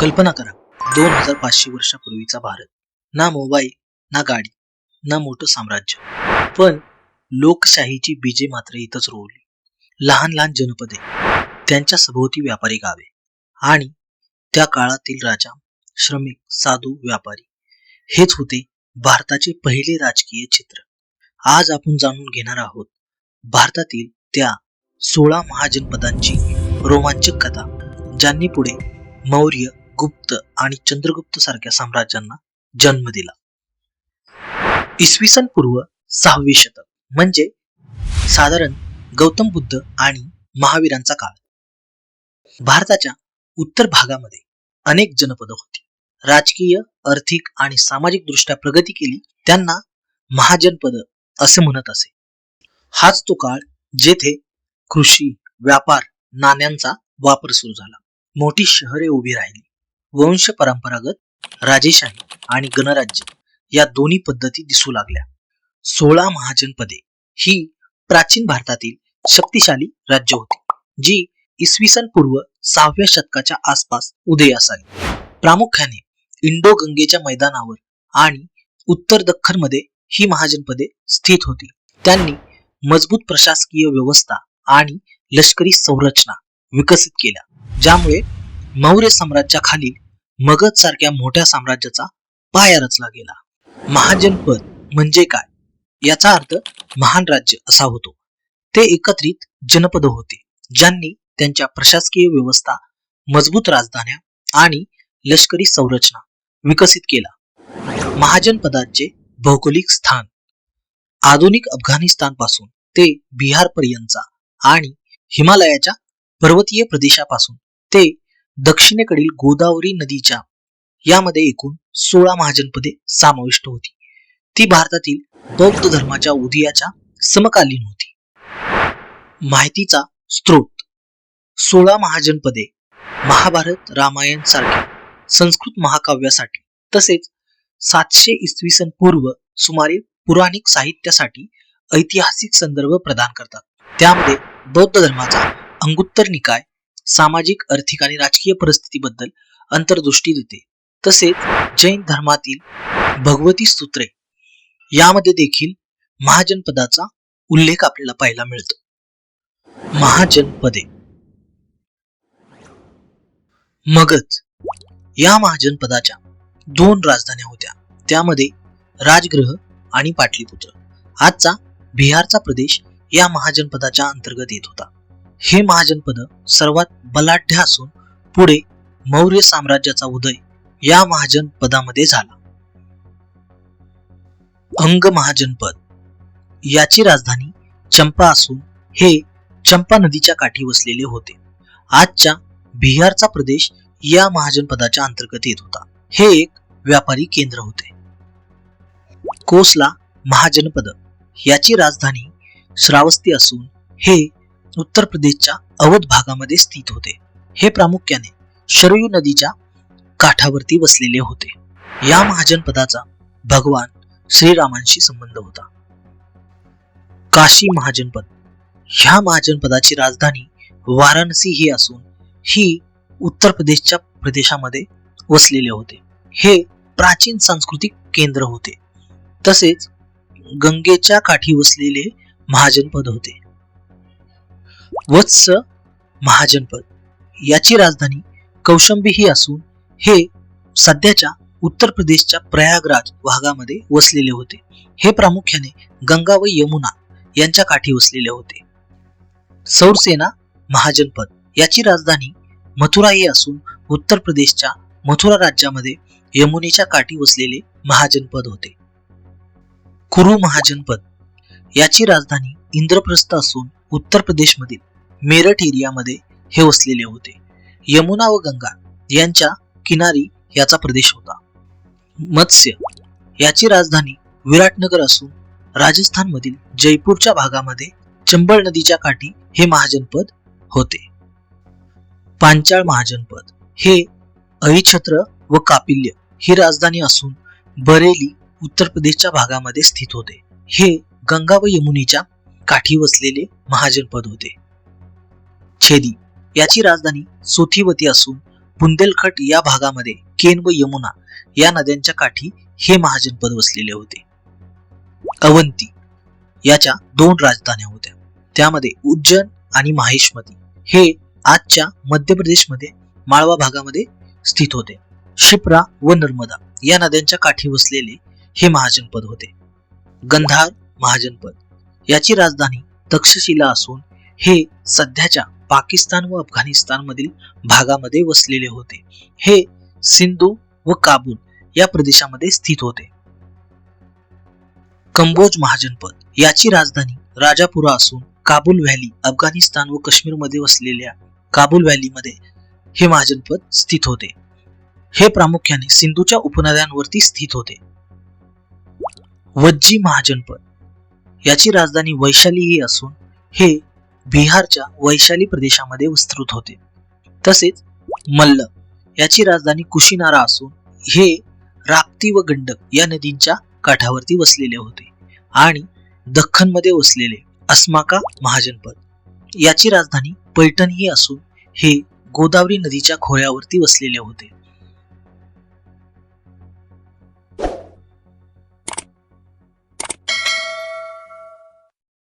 कल्पना करा दोन हजार पाचशे वर्षापूर्वीचा भारत. ना मोबाईल ना गाडी ना मोठं साम्राज्य. पण लोकशाहीची बीजे मात्र इथंच रोवली. लहान लहान जनपदे त्यांच्या सभोवती व्यापारी गावे आणि त्या काळातील राजा श्रमिक साधू व्यापारी हेच होते भारताचे पहिले राजकीय चित्र. आज आपण जाणून घेणार आहोत भारतातील त्या सोळा महाजनपदांची रोमांचक कथा ज्यांनी पुढे मौर्य गुप्त आणि चंद्रगुप्त सारख्या साम्राज्यांना जन्म दिला. इसवी सन पूर्व सहावे शतक म्हणजे साधारण गौतम बुद्ध आणि महावीरांचा काळ. भारताच्या उत्तर भागामध्ये अनेक जनपद होती. राजकीय आर्थिक आणि सामाजिक दृष्ट्या प्रगती केली त्यांना महाजनपद असे म्हणत असे. हाच तो काळ जेथे कृषी व्यापार नाण्यांचा वापर सुरू झाला. मोठी शहरे उभी राहिली. वंश परंपरागत राजेशाही आणि गणराज्य या दोन्ही पद्धती दिसू लागल्या. सोळा महाजनपदे ही प्राचीन भारतातील शक्तिशाली राज्य होती जी इसवी सन पूर्व सहाव्या शतकाच्या आसपास उदयास आली. प्रामुख्याने इंडो गंगेच्या मैदानावर आणि उत्तर दख्खनमध्ये ही महाजनपदे स्थित होती. त्यांनी मजबूत प्रशासकीय व्यवस्था आणि लष्करी संरचना विकसित केल्या ज्यामुळे मौर्य साम्राज्याखालील मगध सारख्या मोठ्या साम्राज्याचा पाया रचला गेला. महाजनपद म्हणजे काय? याचा अर्थ महान राज्य असा होतो. ते एकत्रित जनपद होते ज्यांनी त्यांच्या प्रशासकीय व्यवस्था मजबूत राजधान्या आणि लष्करी संरचना विकसित केला. महाजनपदाचे भौगोलिक स्थान. आधुनिक अफगाणिस्तानपासून ते बिहार पर्यंतचा आणि हिमालयाच्या पर्वतीय प्रदेशापासून ते दक्षिणेकडील गोदावरी नदीच्या यामध्ये एकूण सोळा महाजनपदे समाविष्ट होती. ती भारतातील बौद्ध धर्माच्या उदयाच्या समकालीन होती. माहितीचा स्रोत सोळा महाजनपदे महाभारत रामायण सारख्या संस्कृत महाकाव्यासाठी तसेच सातशे इसवी सन पूर्व सुमारे पुराणिक साहित्यासाठी ऐतिहासिक संदर्भ प्रदान करतात. त्यामध्ये बौद्ध धर्माचा अंगुत्तर निकाय सामाजिक आर्थिक आणि राजकीय परिस्थितीबद्दल अंतर्दृष्टी देते. तसेच जैन धर्मातील भगवती सूत्रे यामध्ये देखील महाजनपदाचा उल्लेख आपल्याला पाहायला मिळतो. महाजनपदे. मगध. या महाजनपदाच्या दोन राजधान्या होत्या. त्यामध्ये राजगृह आणि पाटलीपुत्र. आजचा बिहारचा प्रदेश या महाजनपदाच्या अंतर्गत येत होता. हे महाजनपद सर्वात बलाढ्य असून पुढे मौर्य साम्राज्याचा उदय या महाजनपदामध्ये झाला. अंग महाजनपद. याची राजधानी चंपा असून हे चंपा नदीच्या काठी वसलेले होते. आजच्या बिहारचा प्रदेश या महाजनपदाच्या अंतर्गत येत होता. हे एक व्यापारी केंद्र होते. कोसला महाजनपद. याची राजधानी श्रावस्ती असून हे उत्तर प्रदेशच्या अवध भागामध्ये स्थित होते. हे प्रामुख्याने शरयू नदीच्या काठावरती वसलेले होते. या महाजनपदाचा भगवान श्रीरामांशी संबंध होता. काशी महाजनपद. ह्या महाजनपदाची राजधानी वाराणसी ही असून ही उत्तर प्रदेशच्या प्रदेशामध्ये वसलेले होते. हे प्राचीन सांस्कृतिक केंद्र होते. तसेच गंगेच्या काठी वसलेले महाजनपद होते. वत्स महाजनपद. याची राजधानी कौशंबी ही असून हे सध्याच्या उत्तर प्रदेशच्या प्रयागराज भागामध्ये वसलेले होते. हे प्रामुख्याने गंगा व यमुना यांच्या काठी वसलेले होते. सौरसेना महाजनपद. याची राजधानी मथुरा ही असून उत्तर प्रदेशच्या मथुरा राज्यामध्ये यमुनेच्या काठी वसलेले महाजनपद होते. कुरु महाजनपद. याची राजधानी इंद्रप्रस्थ असून उत्तर प्रदेशमधील मेरठ एरियामध्ये हे वसलेले होते. यमुना व गंगा यांच्या किनारी याचा प्रदेश होता. मत्स्य याची राजधानी विराटनगर असून राजस्थानमधील जयपूरच्या भागामध्ये चंबळ नदीच्या काठी हे महाजनपद होते. पांचाळ महाजनपद हे अहिछत्र व कापिल्य ही राजधानी असून बरेली उत्तर प्रदेशच्या भागामध्ये स्थित होते. हे गंगा व यमुनेच्या काठी वसलेले महाजनपद होते. छेदी याची राजधानी सोथीवती असून बुंदेलखट या भागामध्ये केन व यमुना या नद्यांच्या काठी हे महाजनपद वसलेले होते. अवंती याच्या दोन राजधान्या होत्या. त्यामध्ये उज्जैन आणि माहेशमती हे आजच्या मध्य प्रदेशमध्ये माळवा भागामध्ये स्थित होते. शिप्रा व नर्मदा या नद्यांच्या काठी वसलेले हे महाजनपद होते. गंधार महाजनपद याची राजधानी तक्षशिला असून हे सध्याच्या पाकिस्तान व अफगाणिस्तान मधील भागामध्ये वसलेले होते. हे सिंधू व काबूल या प्रदेशामध्ये स्थित होते. कंबोज महाजनपद याची राजधानी राजापुरा असून काबूल व्हॅली अफगाणिस्तान व काश्मीरमध्ये वसलेल्या काबूल व्हॅलीमध्ये हे महाजनपद स्थित होते. हे प्रामुख्याने सिंधूच्या उपनद्यांवरती स्थित होते. वज्जी महाजनपद याची राजधानी वैशाली ही असून हे बिहारच्या वैशाली प्रदेशामध्ये विस्तृत होते. तसेच मल्ल याची राजधानी कुशीनारा असून हे राप्ती व गंडक या नदींच्या काठावरती वसलेले होते आणि दख्खनमध्ये वसलेले अस्माका महाजनपद. याची राजधानी पैठण ही असून हे गोदावरी नदीच्या खोऱ्यावरती वसलेले होते.